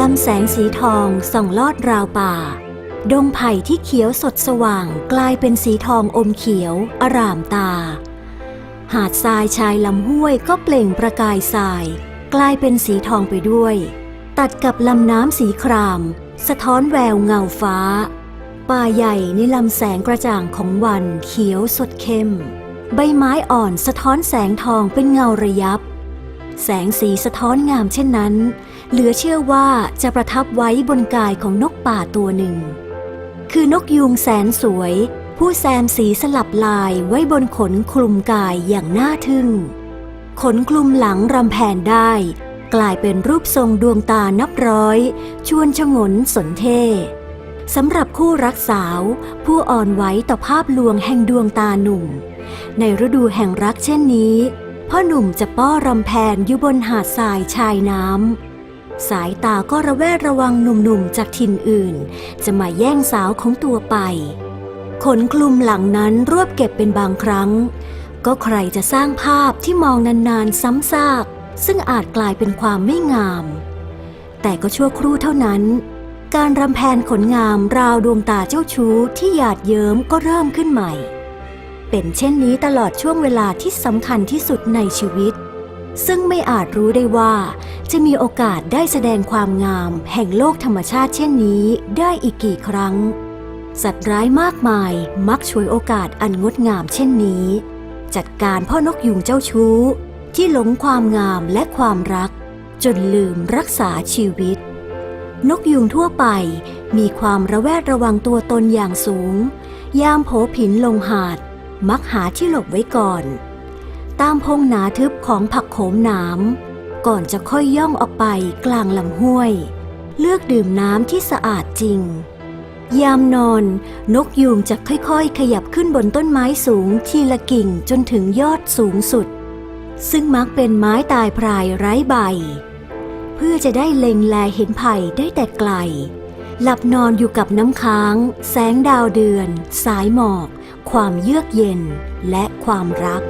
ลำแสงสีทองส่องลอดราวป่า ดงไผ่ที่เขียวสดสว่างกลายเป็นสีทองอมเขียว อร่ามตา หาดทรายชายลำห้วยก็เปล่งประกายทราย กลายเป็นสีทองไปด้วย ตัดกับลำน้ำสีคราม สะท้อนแววเงาฟ้า ป่าใหญ่ในลำแสงกระจ่างของวันเขียวสดเข้ม ใบไม้อ่อนสะท้อนแสงทองเป็นเงาระยับ แสงสีสะท้อนงามเช่นนั้น เหลือเชื่อว่าจะประทับไว้บนกายของนกป่าตัวหนึ่ง คือนกยูงแสนสวยผู้แซมสีสลับลายไว้บนขนคลุมกายอย่างน่าทึ่ง ขนคลุมหลังรำแผนได้ กลายเป็นรูปทรงดวงตานับร้อย ชวนชงนสนเท่สำหรับคู่รักสาว ผู้อ่อนไหวต่อภาพลวงแห่งดวงตาหนุ่ม ในฤดูแห่งรักเช่นนี้ พ่อหนุ่มจะป้อรำแพนอยู่บนหาดทรายชายน้ำ สายตาก็ระแวดระวังหนุ่มๆจากถิ่นอื่น จะมาแย่งสาวของตัวไป ขนคลุมหลังนั้นรวบเก็บเป็นบางครั้ง ก็ใครจะสร้างภาพที่มองนานๆซ้ำซาก ซึ่งอาจกลายเป็นความไม่งาม แต่ก็ชั่วครู่เท่านั้น การรำแพนขนงามราวดวงตาเจ้าชู้ที่หยาดเยิ้มก็เริ่มขึ้นใหม่ เป็นเช่นนี้ตลอดช่วงเวลาที่สำคัญที่สุดในชีวิต ซึ่งไม่อาจรู้ได้ว่า จะมีโอกาสได้แสดงความงาม แห่งโลกธรรมชาติเช่นนี้ได้อีกกี่ครั้งสัตว์ร้ายมากมายมักฉวยโอกาสอันงดงามเช่นนี้ จัดการพ่อนกยุงเจ้าชู้ ที่หลงความงามและความรัก จนลืมรักษาชีวิต นกยุงทั่วไปมีความระแวดระวังตัวตนอย่างสูง ยามโผผินลงหาด มักหาที่หลบไว้ก่อน ตามพงหนาทึบของผักโขมหนามก่อนจะค่อยย่องออกไปกลางลำห้วย เลือกดื่มน้ำที่สะอาดจริง ยามนอน นกยูงจะค่อยๆ ขยับขึ้นบนต้นไม้สูงทีละกิ่งจนถึงยอดสูงสุด ซึ่งมักเป็นไม้ตายพรายไร้ใบ เพื่อจะได้เล็งแลเห็นไผ่ได้แต่ไกล หลับนอนอยู่กับน้ำค้าง แสงดาวเดือน สายหมอก ความเยือกเย็น และความรัก